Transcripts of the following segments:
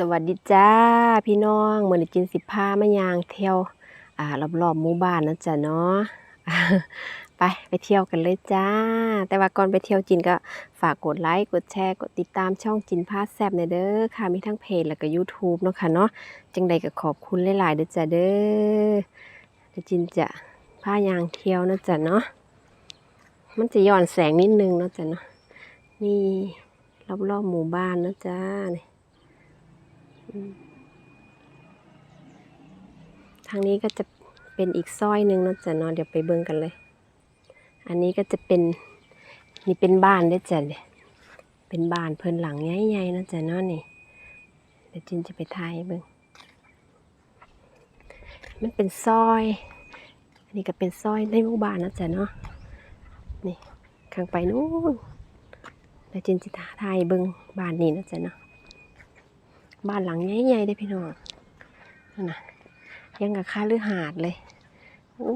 สวัสดีจ้าพี่น้องเมื่อนี้จินสิพามายางเที่ยวอ่ารอบๆหมู่บ้านนะจ๊ะเนาะไปไปเที่ยวกันเลยจ้า แต่ว่าก่อนไปเที่ยวจินก็ฝากกดไลค์กดแชร์กดติดตามช่องจินพาแซบในเด้อค่ะมีทั้งเพจแล้วก็ YouTube เนาะค่ะเนาะจังใดก็ขอบคุณหลายๆเด้อจ้ะเด้อเดี๋ยวจินจะพายางเที่ยวนะจ๊ะเนาะมันจะย้อนแสงนิดนึงนะจ๊ะเนาะนี่รอบๆหมู่บ้านนะจ้านี่ ทางนี้ก็จะเป็นอีกซอยหนึ่งนาะจ๊ะเนาะเดี๋ยวไปเบิ่งกันเลย อันนี้ก็จะเป็นนี่เป็นบ้านได้จ้ะเนี่ยเป็นบ้านเพิ่นหลังใหญ่ๆนาะจ๊ะเนาะนี่ เดี๋ยวจินจะไปถ่ายเบิ่งมันเป็นซอย อันนี้ก็เป็นซอยในหมู่บ้านนาะจ๊ะเนาะ นี่ข้างไปนู้นเดี๋ยวจินจะถ่ายเบิ่งบ้านนี้นาะจ๊ะเนาะ บ้านหลังใหญ่ๆได้พี่น้องนะยังกับค่าลือหาดเลยโอ้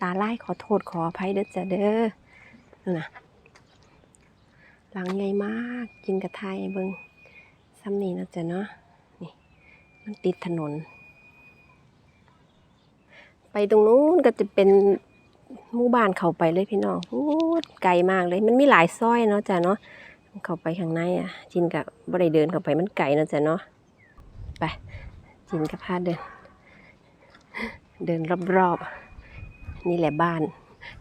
ตาไล่ขอโทษขออภัยเด้อจ้ะเด้อนะหลังใหญ่มากกินกระไทยเบิงซ้ำนี่นะจ๊ะเนาะนี่มันติดถนน ไปตรงนู้นก็จะเป็นหมู่บ้านเขาไปเลยพี่น้องโอ้ไกลมากเลย มันมีหลายซอยเนาะจ้ะเนาะ เข้าไปข้างในอะจินกับบ่ได้เดินเข้าไปมันไกลนะจ๊ะเนาะไปจินกับพาเดิน เดินรอบๆนี่แหละบ้าน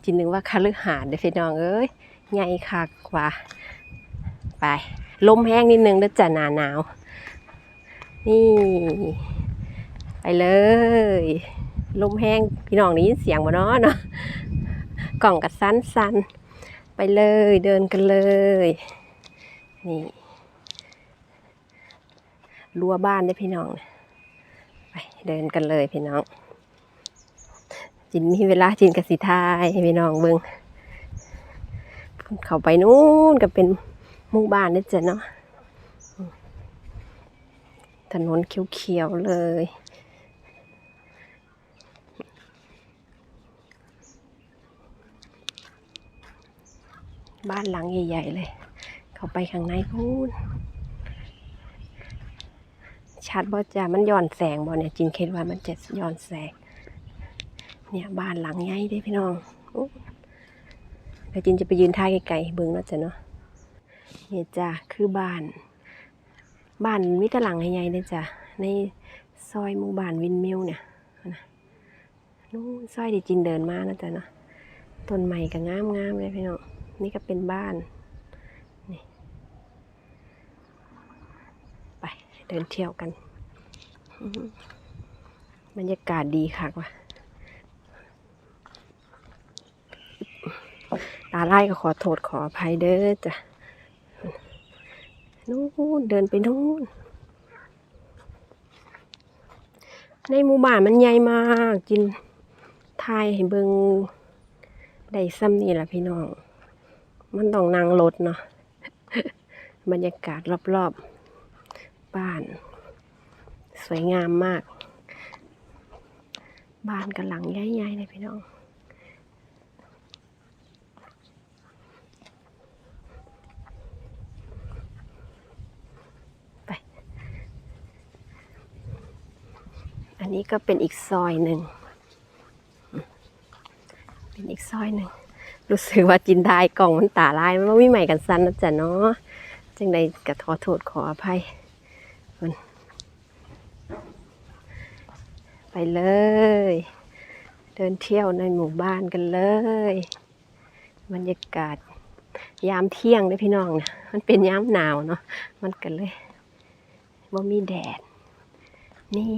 จินนึกว่าคาลือหาดเด้อพี่น้องเอ้ยใหญ่คักกว่า ไปลมแห้งนิดนึงเด้อจ้ะหนาหนาว นี่ ไปเลยลมแห้งพี่น้องได้ยินเสียงบ่เนาะเนาะกล่องกัดสั้นๆไปเลยเดินกันเลย นี่รั้วบ้านได้พี่น้อง ไปเดินกันเลยพี่น้อง จินมีเวลาจินกับสิทายพี่น้องเบิงเขาไปนู้นก็เป็นมู่บ้านนี่จ้ะเนาะถนนเขียวๆเลยบ้านหลังใหญ่ ๆ เลย เข้าไปข้างในพูนชัดบ่จ้ะมันย้อนแสงบ่เนี่ยจินคิดว่ามันจะย้อนแสง เนี่ยบ้านหลังใหญ่เด้พี่น้องโอ้เดี๋ยวจินจะไปยืนท่าไกลๆเบิ่งเนาจ้ะเนาะเนี่ยจ้ะคือบ้าน บ้านมิตรหลังใหญ่ๆเลยจ้ะในซอยหมู่บ้านวินมิวเนี่ยนะนู้นซอยที่จินเดินมานะจ้ะเนาะต้นไม้ก็งามๆเลยพี่น้องนี่ก็เป็นบ้าน ไป เดินเที่ยวกัน บรรยากาศดีค่ะว่ะตาไล่ก็ขอโทษขออภัยเด้อจ้ะนู่นเดินไปนู่น ในหมู่บ้านมันใหญ่มากจินทายให้เบิงได้ซ้ำนี่แหละพี่น้อง มันต้องนั่งรถเนาะบรรยากาศรอบๆ บ้าน สวยงามมาก บ้านกันหลังใหญ่ๆเลยพี่น้องไปอันนี้ก็เป็นอีกซอยหนึ่ง เป็นอีกซอยหนึ่ง รู้สึกว่าจินได้กล่องมันตาลายมันไม่ใหม่กันสั้นนะจ๊ะเนาะจังใดก็ขอโทษขออภัย มันไปเลย เดินเที่ยวในหมู่บ้านกันเลย บรรยากาศ ยามเที่ยงเลยพี่น้องนะมันเป็นยามหนาวเนาะมันกันเลยว่ามีแดด นี่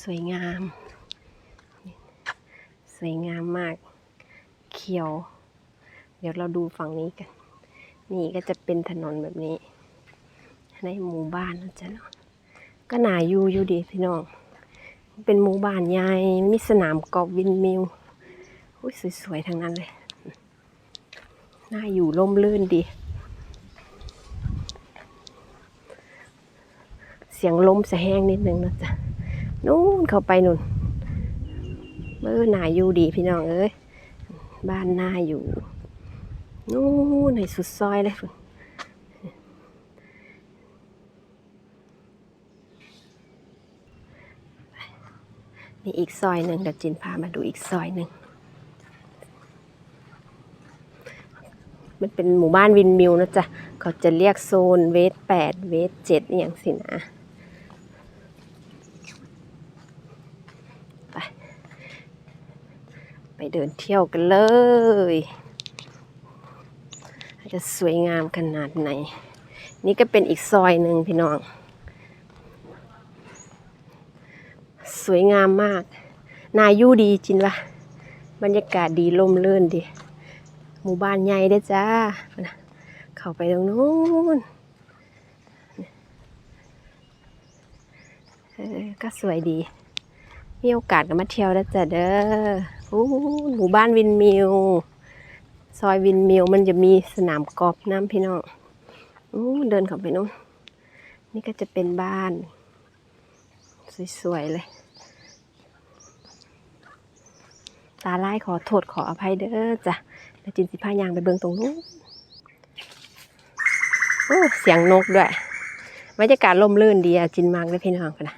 สวยงาม สวยงามมาก เขียว เดี๋ยวเราดูฝั่งนี้กัน นี่ก็จะเป็นถนนแบบนี้ ในหมู่บ้านนะจ๊ะเนาะก็นาอยู่อยู่ดีพี่น้อง เป็นหมู่บ้านใหญ่มีสนามกอล์ฟวินมิลอุ้ยสวยๆทั้งนั้นเลยน่าอยู่ร่มรื่นดี เสียงลมจะแห้งนิดนึงนะจ๊ะนู่นเข้าไปนู่นเมื่อนาอยู่ดีพี่น้องเอ้ยบ้านน่าอยู่นู่นในสุดซอยเลยพุ่น นี่อีกซอยหนึ่งเดี๋ยวจินพามาดูอีกซอยหนึ่ง มันเป็นหมู่บ้านวินมิวนะจ๊ะ เขาจะเรียกโซนเวทแปดเวทเจ็ดอย่างสินะไปไปเดินเที่ยวกันเลยจะสวยงามขนาดไหน นี่ก็เป็นอีกซอยหนึ่งพี่น้อง สวยงามมาก นายู่ดีจริงวะบรรยากาศดีลมเลื่นดี หมู่บ้านใหญ่เด้จ้า เข้าไปตรงนู้นก็สวยดี มีโอกาสก็มาเที่ยวได้จ้ะเด้อหมู่บ้านวินมิว ซอยวินมิวมันจะมีสนามกอล์ฟน้ำพี่น้องเดินเข้าไปนู้นนี่ก็จะเป็นบ้าน สวยๆเลย ตาไล่ขอโทษขออภัยเด้อจ้ะแล้วจินสิพายางไปเบิงตรงนู้นโอ้เสียงนกด้วยบรรยากาศล่มลื่นดีอะจินมากเลยพี่น้องกันนะ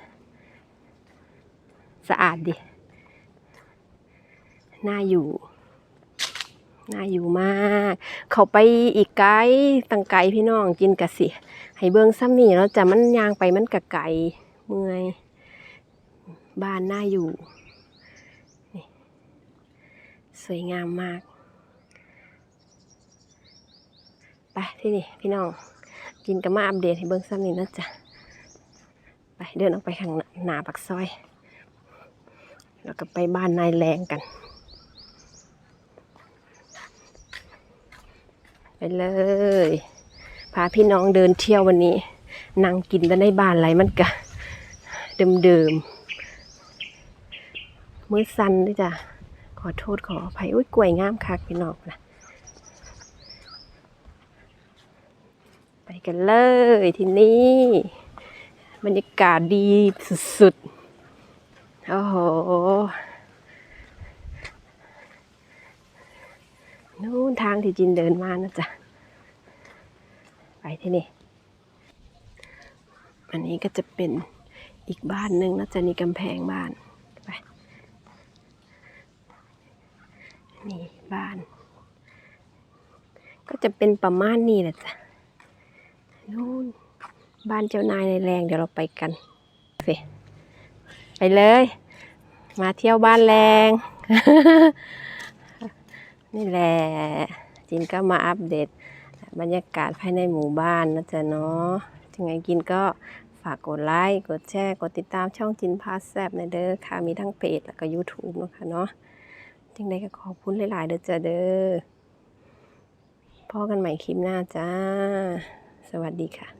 สะอาดดีน่าอยู่น่าอยู่มาก เขาไปอีกไกลตังไกลพี่น้องจินกะสิให้เบิงซ้ำนี่แล้วจะมันยางไปมันกะไกลเมื่อยบ้านน่าอยู่ สวยงามมาก ไปที่นี่พี่น้อง กินกับมาอัปเดตให้เบิ้งซ้ำนี่นะจ๊ะ ไปเดินออกไปข้างหน้าปักซอย แล้วก็ไปบ้านนายแรงกัน ไปเลย พาพี่น้องเดินเที่ยววันนี้ นั่งกินแต่ในบ้านไรมันกะเดิมๆมื้อสั้นด้วยจ้ะ ขอโทษขออภัยอุ้ยกล้วยงามคักพี่น้องนะไปกันเลยที่นี่บรรยากาศดีสุดๆ โอ้โห นู่นทางที่จินเดินมานะจ๊ะ ไปที่นี่ อันนี้ก็จะเป็นอีกบ้านหนึ่งนะจ๊ะนี่กำแพงบ้าน ไป นี่บ้าน ก็จะเป็นประมาณนี้แหละจ้ะนู่นบ้านเจ้านายในแรงเดี๋ยวเราไปกันสิไปเลย มาเที่ยวบ้านแรง นี่แหละจินก็มาอัปเดต บรรยากาศภายในหมู่บ้านนะจ๊ะเนาะยังไงกินก็ฝากกดไลค์ กดแชร์ กดติดตามช่องจินพาสแซบในเด้อค่ะ มีทั้งเพจแล้วก็ YouTube เนาะค่ะเนาะ จังใดก็ขอบคุณหลาย ๆ เด้อจ้าเด้อพอกันใหม่คลิปหน้าจ้า สวัสดีค่ะ